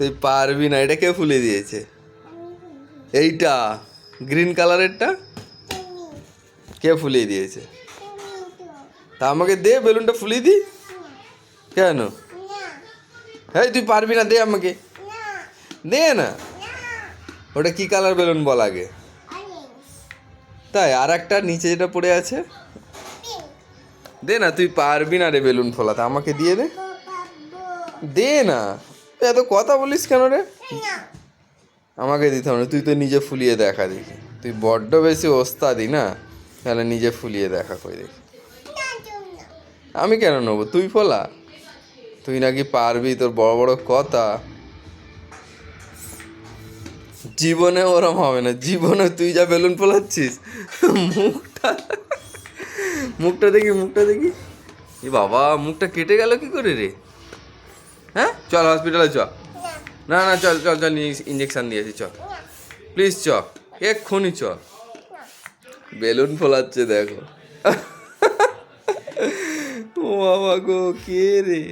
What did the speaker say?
তুই পারবি না এটা কে ফুলে দিয়েছে? এইটা গ্রিন কালারেরটা কে ফুলিয়ে দিয়েছে? তা। আমাকে দে বেলুনটা ফুলিয়ে দি। কেন? হ্যাঁ তুই পারবি না দে আমাকে। দে না। ওটা কি কালার বেলুন বল আগে? তাই আর একটা নিচে যেটা পড়ে আছে? দে না তুই পারবি না রে বেলুন ফোলাতে আমাকে দিয়ে দে। দে না। এত কথা বলিস কেন রে? আমাকে দিতে হবে না তুই তো নিজে ফুলিয়ে দেখা দেখি। তুই বড্ড বেশি ওস্তাদি না? তাহলে নিজে ফুলিয়ে দেখা করে দেখি? আমি কেন নেব? তুই ফোলা। তুই নাকি পারবি তোর বড় বড় কথা? জীবনে ওরম হবে না জীবনে তুই যা বেলুন ফোলাচ্ছিস মুখটা মুখটা দেখি মুখটা দেখি। এ বাবা মুখটা কেটে গেল কি করে রে? হ্যাঁ? চল হসপিটালে চ। না না, চল চল চল ইঞ্জেকশন দিয়েছি চল। প্লিজ চ। এক্ষুনি চ। বেলুন ফোলাচ্ছে, দেখো। ও বাবা গো, কে রে?